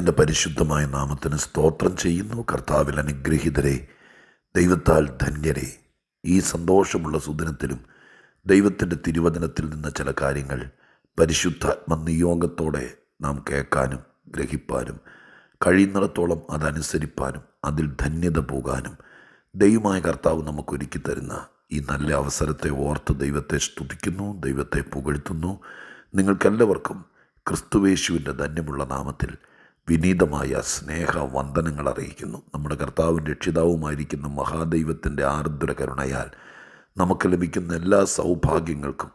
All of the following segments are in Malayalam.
ദൈവത്തിന്റെ പരിശുദ്ധമായ നാമത്തിന് സ്തോത്രം ചെയ്യുന്നു. കർത്താവിൽ അനുഗ്രഹീതരെ ദൈവത്താൽ ധന്യരെ. ഈ സന്തോഷമുള്ള സുദിനത്തിലും ദൈവത്തിന്റെ തിരുവചനത്തിൽ നിന്ന് ചില കാര്യങ്ങൾ പരിശുദ്ധാത്മ നിയോഗത്തോടെ നാം കേൾക്കാനും ഗ്രഹിപ്പാനും കഴിയുന്നിടത്തോളം അതനുസരിപ്പാനും അതിൽ ധന്യത പോകാനും ദൈവമായ കർത്താവ് നമുക്ക് ഒരുക്കി തരുന്ന ഈ നല്ല അവസരത്തെ ഓർത്ത് ദൈവത്തെ സ്തുതിക്കുന്നു ദൈവത്തെ പുകഴ്ത്തുന്നു. നിങ്ങൾക്കെല്ലാവർക്കും ക്രിസ്തുവേശുവിന്റെ ധന്യമുള്ള നാമത്തിൽ വിനീതമായ സ്നേഹ വന്ദനങ്ങൾ അറിയിക്കുന്നു. നമ്മുടെ കർത്താവും രക്ഷിതാവുമായിരിക്കുന്ന മഹാദൈവത്തിന്റെ ആർദ്ര കരുണയാൽ നമുക്ക് ലഭിക്കുന്ന എല്ലാ സൗഭാഗ്യങ്ങൾക്കും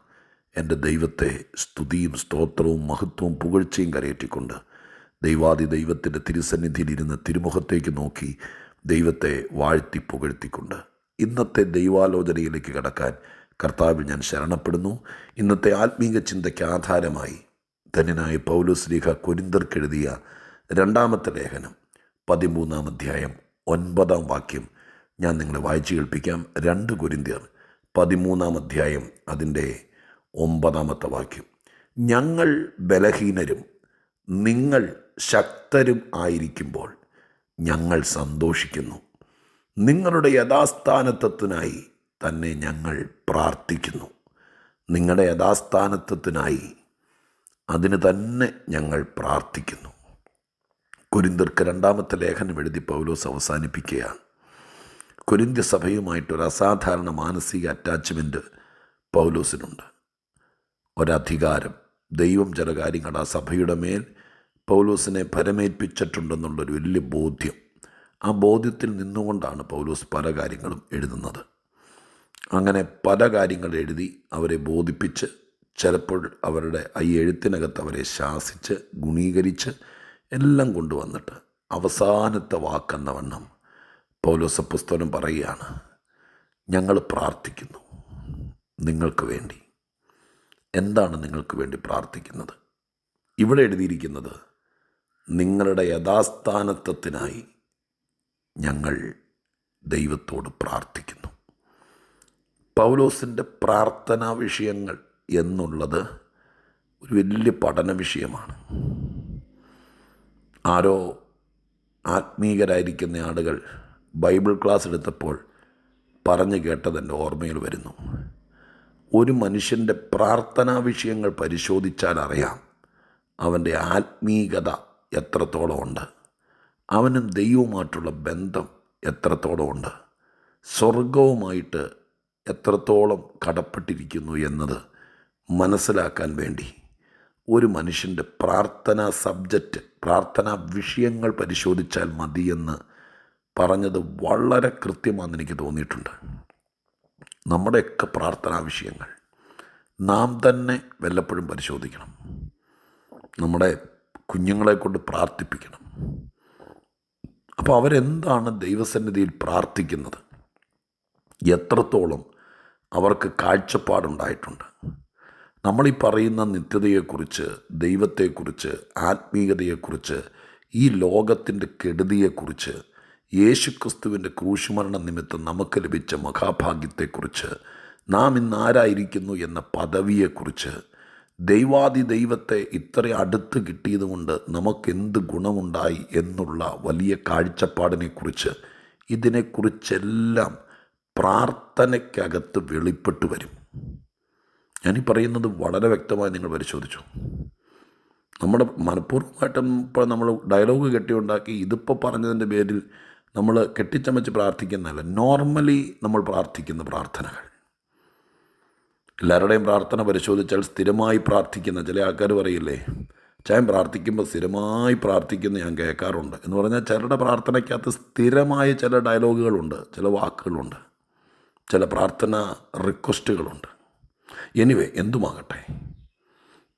എന്റെ ദൈവത്തെ സ്തുതിയും സ്തോത്രവും മഹത്വവും പുകഴ്ചയും കരയേറ്റിക്കൊണ്ട് ദൈവാദി ദൈവത്തിന്റെ തിരുസന്നിധിയിലിരുന്ന് തിരുമുഖത്തേക്ക് നോക്കി ദൈവത്തെ വാഴ്ത്തി പുകഴ്ത്തിക്കൊണ്ട്. ഇന്നത്തെ ദൈവാലോചനയിലേക്ക് കടക്കാൻ കർത്താവിൽ ഞാൻ ശരണപ്പെടുന്നു. ഇന്നത്തെ ആത്മീക ചിന്തയ്ക്ക് ആധാരമായി ധന്യനായ പൗലോസ്ലീഹ കൊരിന്തർക്കെഴുതിയ രണ്ടാമത്തെ ലേഖനം പതിമൂന്നാം അധ്യായം ഒൻപതാം വാക്യം ഞാൻ നിങ്ങളെ വായിച്ചു കേൾപ്പിക്കാം. രണ്ട് കൊരിന്ത്യർ പതിമൂന്നാം അധ്യായം അതിന്റെ ഒമ്പതാമത്തെ വാക്യം. ഞങ്ങൾ ബലഹീനരും നിങ്ങൾ ശക്തരും ആയിരിക്കുമ്പോൾ ഞങ്ങൾ സന്തോഷിക്കുന്നു. നിങ്ങളുടെ യഥാസ്ഥാനത്വത്തിനായി തന്നെ ഞങ്ങൾ പ്രാർത്ഥിക്കുന്നു. നിങ്ങളുടെ യഥാസ്ഥാനത്വത്തിനായി അതിന് തന്നെ ഞങ്ങൾ പ്രാർത്ഥിക്കുന്നു. കുരിന്തർക്ക് രണ്ടാമത്തെ ലേഖനം എഴുതി പൗലോസ് അവസാനിപ്പിക്കുകയാണ്. കുരിന്ത്യ സഭയുമായിട്ടൊരു അസാധാരണ മാനസിക അറ്റാച്ച്മെന്റ് പൗലോസിനുണ്ട്. ഒരധികാരം ദൈവം ചില കാര്യങ്ങൾ ആ സഭയുടെ മേൽ പൗലോസിനെ പരമേൽപ്പിച്ചിട്ടുണ്ടെന്നുള്ളൊരു വലിയ ബോധ്യം. ആ ബോധ്യത്തിൽ നിന്നുകൊണ്ടാണ് പൗലോസ് പല കാര്യങ്ങളും എഴുതുന്നത്. അങ്ങനെ പല കാര്യങ്ങൾ എഴുതി അവരെ ബോധിപ്പിച്ച് ചിലപ്പോൾ അവരുടെ ഈ എഴുത്തിനകത്ത് അവരെ ശാസിച്ച് ഗുണീകരിച്ച് എല്ലാം കൊണ്ടുവന്നിട്ട് അവസാനത്തെ വാക്കെന്ന വണ്ണം പുസ്തകം പറയുകയാണ് ഞങ്ങൾ പ്രാർത്ഥിക്കുന്നു നിങ്ങൾക്ക് വേണ്ടി. എന്താണ് നിങ്ങൾക്ക് വേണ്ടി പ്രാർത്ഥിക്കുന്നത്? ഇവിടെ എഴുതിയിരിക്കുന്നത് നിങ്ങളുടെ യഥാസ്ഥാനത്വത്തിനായി ഞങ്ങൾ ദൈവത്തോട് പ്രാർത്ഥിക്കുന്നു. പൗലോസിന്റെ പ്രാർത്ഥനാ വിഷയങ്ങൾ എന്നുള്ളത് ഒരു വലിയ പഠന വിഷയമാണ്. ആരോ ആത്മീകരായിരിക്കുന്ന ആളുകൾ ബൈബിൾ ക്ലാസ് എടുത്തപ്പോൾ പറഞ്ഞു കേട്ടത് എന്റെ ഓർമ്മയിൽ വരുന്നു. ഒരു മനുഷ്യന്റെ പ്രാർത്ഥനാ വിഷയങ്ങൾ പരിശോധിച്ചാൽ അറിയാം അവന്റെ ആത്മീകത എത്രത്തോളം ഉണ്ട്. അവനും ദൈവവുമായിട്ടുള്ള ബന്ധം എത്രത്തോളം ഉണ്ട്. സ്വർഗവുമായിട്ട് എത്രത്തോളം കടപ്പെട്ടിരിക്കുന്നു എന്നത് മനസ്സിലാക്കാൻ വേണ്ടി ഒരു മനുഷ്യന്റെ പ്രാർത്ഥന സബ്ജക്റ്റ് പ്രാർത്ഥനാ വിഷയങ്ങൾ പരിശോധിച്ചാൽ മതിയെന്ന് പറഞ്ഞത് വളരെ കൃത്യമാണെന്ന് എനിക്ക് തോന്നിയിട്ടുണ്ട്. നമ്മുടെയൊക്കെ പ്രാർത്ഥനാ വിഷയങ്ങൾ നാം തന്നെ വല്ലപ്പോഴും പരിശോധിക്കണം. നമ്മുടെ കുഞ്ഞുങ്ങളെ കൊണ്ട് പ്രാർത്ഥിപ്പിക്കണം. അപ്പോൾ അവരെന്താണ് ദൈവസന്നിധിയിൽ പ്രാർത്ഥിക്കുന്നത്? എത്രത്തോളം അവർക്ക് കാഴ്ചപ്പാടുണ്ടായിട്ടുണ്ട്? നമ്മളീ പറയുന്ന നിത്യതയെക്കുറിച്ച് ദൈവത്തെക്കുറിച്ച് ആത്മീയതയെക്കുറിച്ച് ഈ ലോകത്തിന്റെ കെടുതിയെക്കുറിച്ച് യേശുക്രിസ്തുവിന്റെ ക്രൂശുമരണ നിമിത്തം നമുക്ക് ലഭിച്ച മഹാഭാഗ്യത്തെക്കുറിച്ച് നാം ഇന്ന് ആരായിരിക്കുന്നു എന്ന പദവിയെക്കുറിച്ച് ദൈവാദി ദൈവത്തെ ഇത്ര അടുത്ത് കിട്ടിയതുകൊണ്ട് നമുക്കെന്ത് ഗുണമുണ്ടായി എന്നുള്ള വലിയ കാഴ്ചപ്പാടിനെക്കുറിച്ച് ഇതിനെക്കുറിച്ചെല്ലാം പ്രാർത്ഥനയ്ക്കകത്ത് വെളിപ്പെട്ടു വരും. ഞാനീ പറയുന്നത് വളരെ വ്യക്തമായി നിങ്ങൾ പരിശോധിച്ചു. നമ്മുടെ മനഃപൂർവമായിട്ടും ഇപ്പോൾ നമ്മൾ ഡയലോഗ് കെട്ടിയുണ്ടാക്കി ഇതിപ്പോൾ പറഞ്ഞതിന്റെ പേരിൽ നമ്മൾ കെട്ടിച്ചമച്ച് പ്രാർത്ഥിക്കുന്നതല്ല നോർമലി നമ്മൾ പ്രാർത്ഥിക്കുന്ന പ്രാർത്ഥനകൾ. എല്ലാവരുടെയും പ്രാർത്ഥന പരിശോധിച്ചാൽ സ്ഥിരമായി പ്രാർത്ഥിക്കുന്ന ചില ആൾക്കാർ പറയില്ലേ ഞാൻ പ്രാർത്ഥിക്കുമ്പോൾ സ്ഥിരമായി പ്രാർത്ഥിക്കുന്ന ഞാൻ കേൾക്കാറുണ്ട്. എന്ന് പറഞ്ഞാൽ ചിലരുടെ പ്രാർത്ഥനയ്ക്കകത്ത് സ്ഥിരമായ ചില ഡയലോഗുകളുണ്ട് ചില വാക്കുകളുണ്ട് ചില പ്രാർത്ഥന റിക്വസ്റ്റുകളുണ്ട്. എനിവേ എന്തുമാകട്ടെ?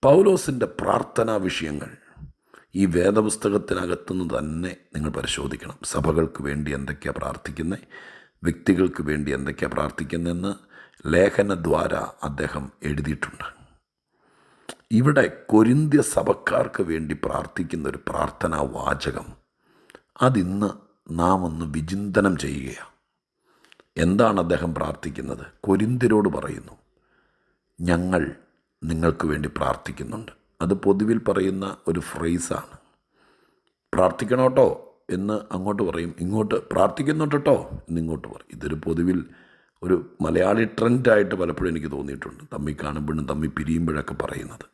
പൗലോസിന്റെ പ്രാർത്ഥനാ വിഷയങ്ങൾ ഈ വേദപുസ്തകത്തിനകത്തുനിന്ന് തന്നെ നിങ്ങൾ പരിശോധിക്കണം. സഭകൾക്ക് വേണ്ടി എന്തൊക്കെയാണ് പ്രാർത്ഥിക്കുന്നത് വ്യക്തികൾക്ക് വേണ്ടി എന്തൊക്കെയാണ് പ്രാർത്ഥിക്കുന്നതെന്ന് ലേഖനദ്വാര അദ്ദേഹം എഴുതിയിട്ടുണ്ട്. ഇവിടെ കൊരിന്ത്യ സഭക്കാർക്ക് വേണ്ടി പ്രാർത്ഥിക്കുന്ന ഒരു പ്രാർത്ഥനാ വാചകം അതിന്ന് നാം ഒന്ന് വിചിന്തനം ചെയ്യുകയാണ്. എന്താണ് അദ്ദേഹം പ്രാർത്ഥിക്കുന്നത്? കൊരിന്തിരോട് പറയുന്നു ഞങ്ങൾ നിങ്ങൾക്ക് വേണ്ടി പ്രാർത്ഥിക്കുന്നുണ്ട്. അത് പൊതുവിൽ പറയുന്ന ഒരു ഫ്രേസാണ്. പ്രാർത്ഥിക്കണം കേട്ടോ എന്ന് അങ്ങോട്ട് പറയും. ഇങ്ങോട്ട് പ്രാർത്ഥിക്കുന്നുണ്ട് കേട്ടോ എന്ന് പറയും. ഇതൊരു പൊതുവിൽ ഒരു മലയാളി ട്രെൻഡായിട്ട് പലപ്പോഴും എനിക്ക് തോന്നിയിട്ടുണ്ട്. തമ്മി കാണുമ്പോഴും തമ്മി പിരിയുമ്പോഴൊക്കെ പറയുന്നത്.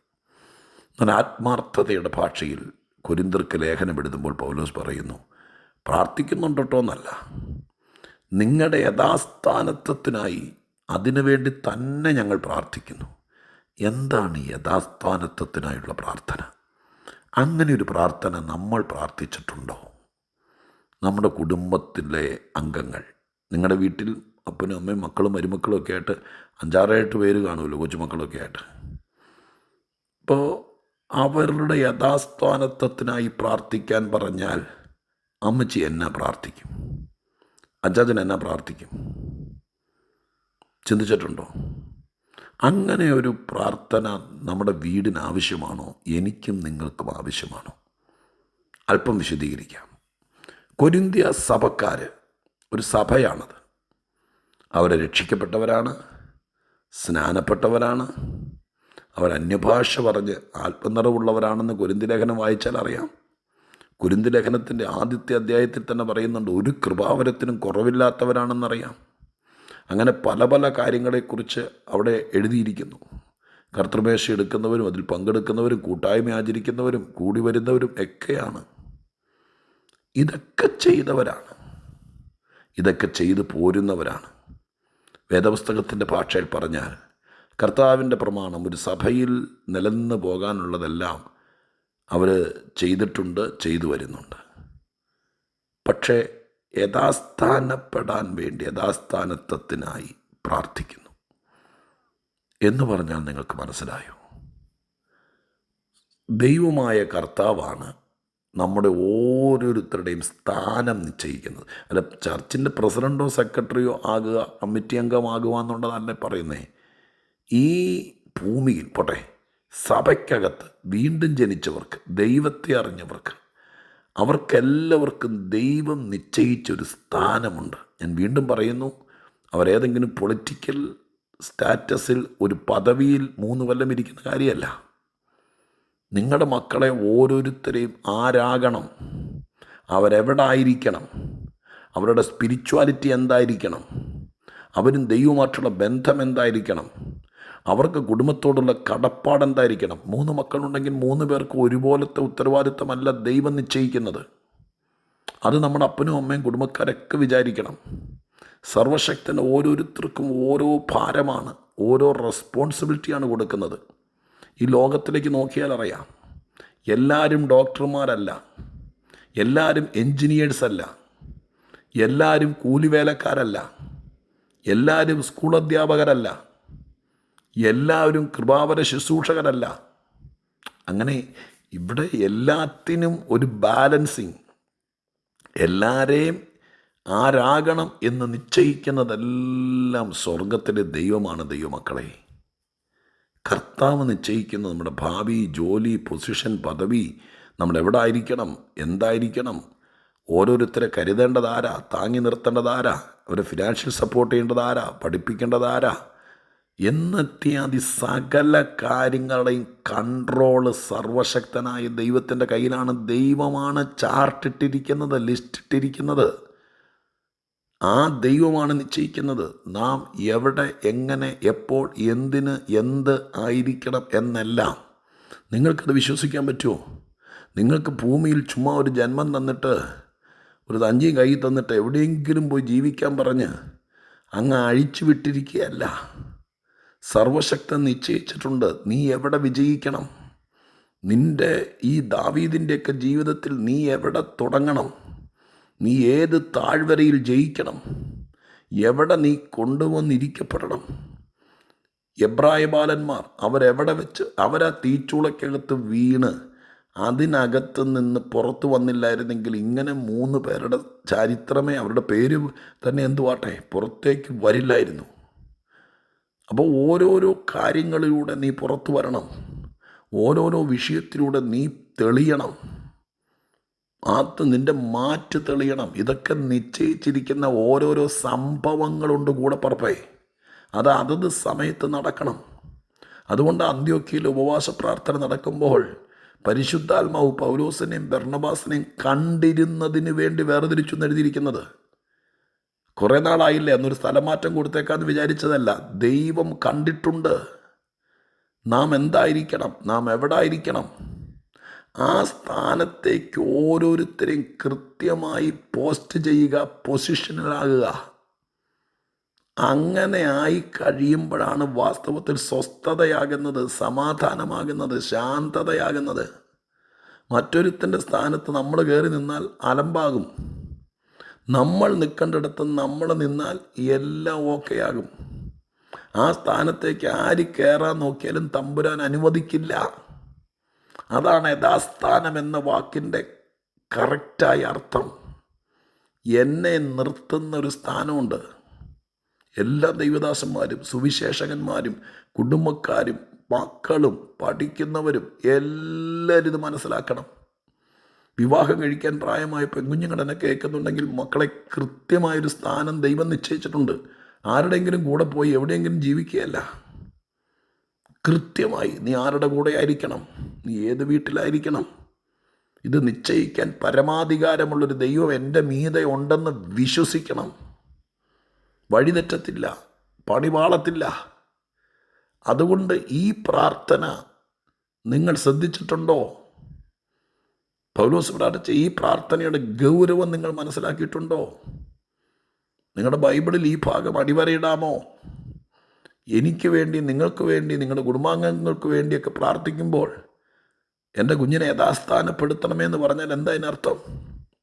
എന്നാൽ ആത്മാർത്ഥതയുടെ ഭാഷയിൽ കുരിന്തർക്ക് ലേഖനം പൗലോസ് പറയുന്നു പ്രാർത്ഥിക്കുന്നുണ്ട് എന്നല്ല. നിങ്ങളുടെ യഥാസ്ഥാനത്വത്തിനായി അതിനുവേണ്ടി തന്നെ ഞങ്ങൾ പ്രാർത്ഥിക്കുന്നു. എന്താണ് യഥാസ്ഥാനത്വത്തിനായുള്ള പ്രാർത്ഥന? അങ്ങനെ ഒരു പ്രാർത്ഥന നമ്മൾ പ്രാർത്ഥിച്ചിട്ടുണ്ടോ? നമ്മുടെ കുടുംബത്തിലെ അംഗങ്ങൾ നിങ്ങളുടെ വീട്ടിൽ അപ്പനും അമ്മയും മക്കളും മരുമക്കളും ഒക്കെ ആയിട്ട് അഞ്ചാറേട്ട് പേര് കാണുമല്ലോ കൊച്ചുമക്കളൊക്കെ ആയിട്ട്. അപ്പോൾ അവരുടെ യഥാസ്ഥാനത്വത്തിനായി പ്രാർത്ഥിക്കാൻ പറഞ്ഞാൽ അമ്മച്ചി എന്നാ പ്രാർത്ഥിക്കും. അച്ചാച്ചൻ എന്നാ പ്രാർത്ഥിക്കും. ചിന്തിച്ചിട്ടുണ്ടോ? അങ്ങനെ ഒരു പ്രാർത്ഥന നമ്മുടെ വീടിന് ആവശ്യമാണോ? എനിക്കും നിങ്ങൾക്കും ആവശ്യമാണോ? അല്പം വിശദീകരിക്കാം. കൊരിന്ത്യ സഭക്കാർ ഒരു സഭയാണത്. അവരെ രക്ഷിക്കപ്പെട്ടവരാണ് സ്നാനപ്പെട്ടവരാണ് അവർ അന്യഭാഷ പറഞ്ഞ് ആത്മനിറവുള്ളവരാണെന്ന് കുരുന്തി ലേഖനം വായിച്ചാൽ അറിയാം. കുരുന്തി ലേഖനത്തിന്റെ ആദ്യത്തെ അധ്യായത്തിൽ തന്നെ പറയുന്നുണ്ട് ഒരു കൃപാവരത്തിനും കുറവില്ലാത്തവരാണെന്നറിയാം അങ്ങനെ പല പല കാര്യങ്ങളെക്കുറിച്ച് അവിടെ എഴുതിയിരിക്കുന്നു. കർത്തൃമേശ എടുക്കുന്നവരും അതിൽ പങ്കെടുക്കുന്നവരും കൂട്ടായ്മ ആചരിക്കുന്നവരും കൂടി വരുന്നവരും ഒക്കെയാണ്. ഇതൊക്കെ ചെയ്തവരാണ്. ഇതൊക്കെ ചെയ്ത് പോരുന്നവരാണ്. വേദപുസ്തകത്തിന്റെ ഭാഷയിൽ പറഞ്ഞാൽ കർത്താവിന്റെ പ്രമാണം ഒരു സഭയിൽ നിലനിന്ന് പോകാനുള്ളതെല്ലാം അവർ ചെയ്തിട്ടുണ്ട് ചെയ്തു വരുന്നുണ്ട്. പക്ഷേ യഥാസ്ഥാനപ്പെടാൻ വേണ്ടി യഥാസ്ഥാനത്വത്തിനായി പ്രാർത്ഥിക്കുന്നു. എന്ന് പറഞ്ഞാൽ നിങ്ങൾക്ക് മനസ്സിലായോ? ദൈവമായ കർത്താവാണ് നമ്മുടെ ഓരോരുത്തരുടെയും സ്ഥാനം നിശ്ചയിക്കുന്നത്. അല്ല ചർച്ചിന്റെ പ്രസിഡന്റോ സെക്രട്ടറിയോ ആകുക കമ്മിറ്റി അംഗമാകുക എന്നുള്ളതല്ല പറയുന്നേ. ഈ ഭൂമിയിൽ പോട്ടെ സഭയ്ക്കകത്ത് വീണ്ടും ജനിച്ചവർക്ക് ദൈവത്തെ അറിഞ്ഞവർക്ക് അവർക്കെല്ലാവർക്കും ദൈവം നിശ്ചയിച്ചൊരു സ്ഥാനമുണ്ട്. ഞാൻ വീണ്ടും പറയുന്നു അവരേതെങ്കിലും പൊളിറ്റിക്കൽ സ്റ്റാറ്റസിൽ ഒരു പദവിയിൽ മൂന്ന് കൊല്ലം ഇരിക്കുന്ന കാര്യമല്ല. നിങ്ങളുടെ മക്കളെ ഓരോരുത്തരെയും ആരാകണം? അവരെവിടെ ആയിരിക്കണം അവരുടെ സ്പിരിച്വാലിറ്റി എന്തായിരിക്കണം? അവരും ദൈവമായിട്ടുള്ള ബന്ധം എന്തായിരിക്കണം? അവർക്ക് കുടുംബത്തോടുള്ള കടപ്പാട് എന്തായിരിക്കണം മൂന്ന് മക്കളുണ്ടെങ്കിൽ മൂന്ന് പേർക്ക് ഒരുപോലത്തെ ഉത്തരവാദിത്തമല്ല ദൈവം നിശ്ചയിക്കുന്നത്. അത് നമ്മുടെ അപ്പനും അമ്മയും കുടുംബക്കാരൊക്കെ വിചാരിക്കണം. സർവശക്തന് ഓരോരുത്തർക്കും ഓരോ ഭാരമാണ് ഓരോ റെസ്പോൺസിബിലിറ്റിയാണ് കൊടുക്കുന്നത്. ഈ ലോകത്തിലേക്ക് നോക്കിയാൽ അറിയാം എല്ലാവരും ഡോക്ടർമാരല്ല എല്ലാവരും എൻജിനീയേഴ്സ് അല്ല എല്ലാവരും കൂലിവേലക്കാരല്ല എല്ലാവരും സ്കൂൾ അധ്യാപകരല്ല എല്ലാവരും കൃപാവര ശുശ്രൂഷകരല്ല. അങ്ങനെ ഇവിടെ എല്ലാത്തിനും ഒരു ബാലൻസിങ്. എല്ലാവരെയും ആരാകണം എന്ന് നിശ്ചയിക്കുന്നതെല്ലാം സ്വർഗത്തിലെ ദൈവമാണ് ദൈവമക്കളെ. കർത്താവ് നിശ്ചയിക്കുന്ന നമ്മുടെ ഭാവി ജോലി പൊസിഷൻ പദവി നമ്മൾ എവിടെ ആയിരിക്കണം എന്തായിരിക്കണം? ഓരോരുത്തരെ കരുതേണ്ടതാരാ? താങ്ങി നിർത്തേണ്ടതാരാ? അവരെ ഫിനാൻഷ്യൽ സപ്പോർട്ട് ചെയ്യേണ്ടതാരാ? പഠിപ്പിക്കേണ്ടതാരാ? എന്നിത്യാദി സകല കാര്യങ്ങളുടെയും കൺട്രോൾ സർവശക്തനായ ദൈവത്തിന്റെ കയ്യിലാണ് ദൈവമാണ് ചാർട്ടിട്ടിരിക്കുന്നത് ലിസ്റ്റ് ഇട്ടിരിക്കുന്നത്. ആ ദൈവമാണ് നിശ്ചയിക്കുന്നത്. നാം എവിടെ എങ്ങനെ എപ്പോൾ എന്തിന് എന്ത് ആയിരിക്കണം എന്നെല്ലാം. നിങ്ങൾക്കത് വിശ്വസിക്കാൻ പറ്റുമോ? നിങ്ങൾക്ക് ഭൂമിയിൽ ചുമ്മാ ഒരു ജന്മം തന്നിട്ട് ഒരു തഞ്ചി കൈ തന്നിട്ട് എവിടെയെങ്കിലും പോയി ജീവിക്കാൻ പറഞ്ഞ് അങ്ങ് അഴിച്ചു വിട്ടിരിക്കുകയല്ല. സർവശക്തൻ നിശ്ചയിച്ചിട്ടുണ്ട്. നീ എവിടെ വിജയിക്കണം? നിന്റെ ഈ ദാവീദിന്റെയൊക്കെ ജീവിതത്തിൽ നീ എവിടെ തുടങ്ങണം? നീ ഏത് താഴ്വരയിൽ ജയിക്കണം? എവിടെ നീ കൊണ്ടുവന്നിരിക്കപ്പെടണം? എബ്രായ ബാലന്മാർ അവരെവിടെ വെച്ച് അവരാ തീച്ചൂളക്കകത്ത് വീണ് അതിനകത്ത് നിന്ന് പുറത്തു വന്നില്ലായിരുന്നെങ്കിൽ ഇങ്ങനെ മൂന്ന് പേരുടെ ചരിത്രമേ അവരുടെ പേര് തന്നെ എന്തുവാട്ടെ? പുറത്തേക്ക് വരില്ലായിരുന്നു. അപ്പോൾ ഓരോരോ കാര്യങ്ങളിലൂടെ നീ പുറത്തു വരണം. ഓരോരോ വിഷയത്തിലൂടെ നീ തെളിയണം. അത് നിന്റെ മാറ്റ് തെളിയണം. ഇതൊക്കെ നിശ്ചയിച്ചിരിക്കുന്ന ഓരോരോ സംഭവങ്ങളുണ്ട് കൂടെ പറപ്പേ. അത് അതത് സമയത്ത് നടക്കണം. അതുകൊണ്ട് അന്ത്യോക്കിയിൽ ഉപവാസ പ്രാർത്ഥന നടക്കുമ്പോൾ പരിശുദ്ധാത്മാവ് പൗലോസിനെയും ബർണബാസിനെയും കണ്ടിരുന്നതിന് വേണ്ടി വേർതിരിച്ചു എഴുതിയിരിക്കുന്നത്. കുറേ നാളായില്ലേ അന്നൊരു സ്ഥലമാറ്റം കൊടുത്തേക്കാന്ന് വിചാരിച്ചതല്ല. ദൈവം കണ്ടിട്ടുണ്ട്. നാം എന്തായിരിക്കണം? നാം എവിടെ ആയിരിക്കണം ആ സ്ഥാനത്തേക്ക് ഓരോരുത്തരെയും കൃത്യമായി പോസ്റ്റ് ചെയ്യുക പൊസിഷനിലാകുക. അങ്ങനെ ആയി കഴിയുമ്പോഴാണ് വാസ്തവത്തിൽ സ്വസ്ഥതയാകുന്നത് സമാധാനമാകുന്നത് ശാന്തതയാകുന്നത്. മറ്റൊരുത്തന്റെ സ്ഥാനത്ത് നമ്മൾ കയറി നിന്നാൽ അലമ്പാകും. നമ്മൾ നിൽക്കേണ്ടിടത്ത് നമ്മൾ നിന്നാൽ എല്ലാം ഓക്കെ ആകും. ആ സ്ഥാനത്തേക്ക് ആര് കയറാൻ നോക്കിയാലും തമ്പുരാൻ അനുവദിക്കില്ല. അതാണ് യഥാസ്ഥാനം എന്ന വാക്കിന്റെ കറക്റ്റായ അർത്ഥം. എന്നെ നിർത്തുന്ന ഒരു സ്ഥാനമുണ്ട്. എല്ലാ ദൈവദാസന്മാരും സുവിശേഷകന്മാരും കുടുംബക്കാരും മക്കളും പഠിക്കുന്നവരും എല്ലാവരും ഇത് മനസ്സിലാക്കണം. വിവാഹം കഴിക്കാൻ പ്രായമായ പെൺകുഞ്ഞുങ്ങൾ എന്നെ കേൾക്കുന്നുണ്ടെങ്കിൽ മക്കളെ കൃത്യമായൊരു സ്ഥാനം ദൈവം നിശ്ചയിച്ചിട്ടുണ്ട്. ആരുടെയെങ്കിലും കൂടെ പോയി എവിടെയെങ്കിലും ജീവിക്കുകയല്ല. കൃത്യമായി നീ ആരുടെ കൂടെ ആയിരിക്കണം? നീ ഏത് വീട്ടിലായിരിക്കണം? ഇത് നിശ്ചയിക്കാൻ പരമാധികാരമുള്ളൊരു ദൈവം എന്റെ മീതെ ഉണ്ടെന്ന് വിശ്വസിക്കണം. വഴിതെറ്റത്തില്ല പണിവാളത്തില്ല അതുകൊണ്ട് ഈ പ്രാർത്ഥന നിങ്ങൾ ശ്രദ്ധിച്ചിട്ടുണ്ടോ? പൗലോസ് പ്രാർത്ഥിച്ച ഈ പ്രാർത്ഥനയുടെ ഗൗരവം നിങ്ങൾ മനസ്സിലാക്കിയിട്ടുണ്ടോ? നിങ്ങളുടെ ബൈബിളിൽ ഈ ഭാഗം അടിവരയിടാമോ? എനിക്ക് വേണ്ടി നിങ്ങൾക്ക് വേണ്ടി നിങ്ങളുടെ കുടുംബാംഗങ്ങൾക്ക് വേണ്ടിയൊക്കെ പ്രാർത്ഥിക്കുമ്പോൾ എന്റെ കുഞ്ഞിനെ യഥാസ്ഥാനപ്പെടുത്തണമെന്ന് പറഞ്ഞാൽ എന്താ അതിനർത്ഥം?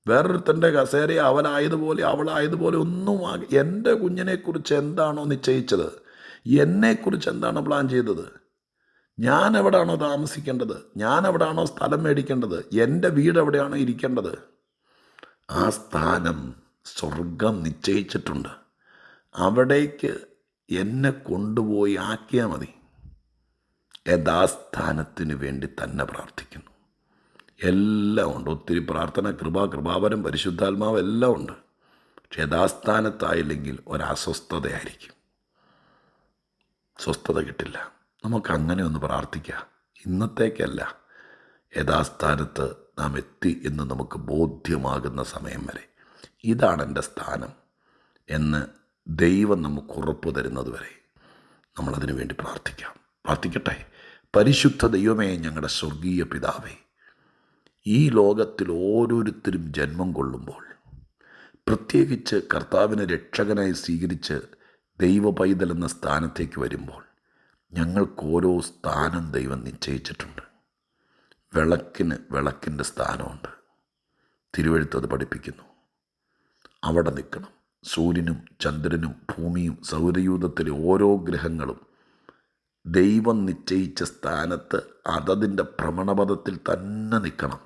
വേറൊരുത്തന്റെ കസേര അവനായതുപോലെ അവളായതുപോലെ ഒന്നും എന്റെ കുഞ്ഞിനെക്കുറിച്ച് എന്താണോ നിശ്ചയിച്ചത്? എന്നെക്കുറിച്ച് എന്താണ് പ്ലാൻ ചെയ്തത്? ഞാൻ എവിടെയാണോ താമസിക്കേണ്ടത്? ഞാൻ എവിടെയാണോ സ്ഥലം മേടിക്കേണ്ടത്? എന്റെ വീട് എവിടെയാണോ ഇരിക്കേണ്ടത്? ആ സ്ഥാനം സ്വർഗം നിശ്ചയിച്ചിട്ടുണ്ട്. അവിടേക്ക് എന്നെ കൊണ്ടുപോയി ആക്കിയാൽ മതി. യഥാസ്ഥാനത്തിന് വേണ്ടി തന്നെ പ്രാർത്ഥിക്കുന്നു. എല്ലാം ഉണ്ട്. ഒത്തിരി പ്രാർത്ഥന കൃപ കൃപാവരം പരിശുദ്ധാത്മാവ് എല്ലാം ഉണ്ട്. പക്ഷെ യഥാസ്ഥാനത്തായില്ലെങ്കിൽ ഒരസ്വസ്ഥതയായിരിക്കും. സ്വസ്ഥത കിട്ടില്ല. നമുക്ക് അങ്ങനെ ഒന്ന് പ്രാർത്ഥിക്കാം. ഇന്നത്തേക്കല്ല. യഥാസ്ഥാനത്ത് നാം എത്തി എന്ന് നമുക്ക് ബോധ്യമാകുന്ന സമയം വരെ. ഇതാണ് എന്റെ സ്ഥാനം എന്ന് ദൈവം നമുക്ക് ഉറപ്പ് തരുന്നത് വരെ നമ്മളതിനു വേണ്ടി പ്രാർത്ഥിക്കാം. പ്രാർത്ഥിക്കട്ടെ. പരിശുദ്ധ ദൈവമേ ഞങ്ങളുടെ സ്വർഗീയ പിതാവേ ഈ ലോകത്തിൽ ഓരോരുത്തരും ജന്മം കൊള്ളുമ്പോൾ പ്രത്യേകിച്ച് കർത്താവിനെ രക്ഷകനായി സ്വീകരിച്ച് ദൈവ പൈതൽ എന്ന സ്ഥാനത്തേക്ക് വരുമ്പോൾ ഞങ്ങൾക്ക് ഓരോ സ്ഥാനം ദൈവം നിശ്ചയിച്ചിട്ടുണ്ട്. വിളക്കിന് വിളക്കിന്റെ സ്ഥാനമുണ്ട്. തിരുവഴുത്തത് പഠിപ്പിക്കുന്നു. അവിടെ നിൽക്കണം. സൂര്യനും ചന്ദ്രനും ഭൂമിയും സൗരയൂഥത്തിലെ ഓരോ ഗ്രഹങ്ങളും ദൈവം നിശ്ചയിച്ച സ്ഥാനത്ത് അതതിന്റെ ഭ്രമണപഥത്തിൽ തന്നെ നിൽക്കണം.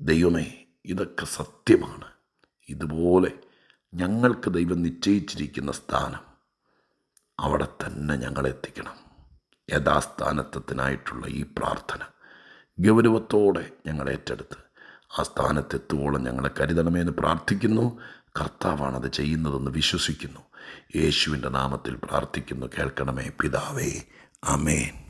ദൈവമേ ഇതൊക്കെ സത്യമാണ്. ഇതുപോലെ ഞങ്ങൾക്ക് ദൈവം നിശ്ചയിച്ചിരിക്കുന്ന സ്ഥാനം. അവിടെ തന്നെ ഞങ്ങളെത്തിക്കണം യഥാസ്ഥാനത്വത്തിനായിട്ടുള്ള ഈ പ്രാർത്ഥന ഗൗരവത്തോടെ ഞങ്ങൾ ഏറ്റെടുത്ത്. ആ സ്ഥാനത്തെത്തുവോളം ഞങ്ങളെ കരുതണമെന്ന് പ്രാർത്ഥിക്കുന്നു. കർത്താവാണത് ചെയ്യുന്നതെന്ന് വിശ്വസിക്കുന്നു. യേശുവിന്റെ നാമത്തിൽ പ്രാർത്ഥിക്കുന്നു. കേൾക്കണമേ പിതാവേ. അമേൻ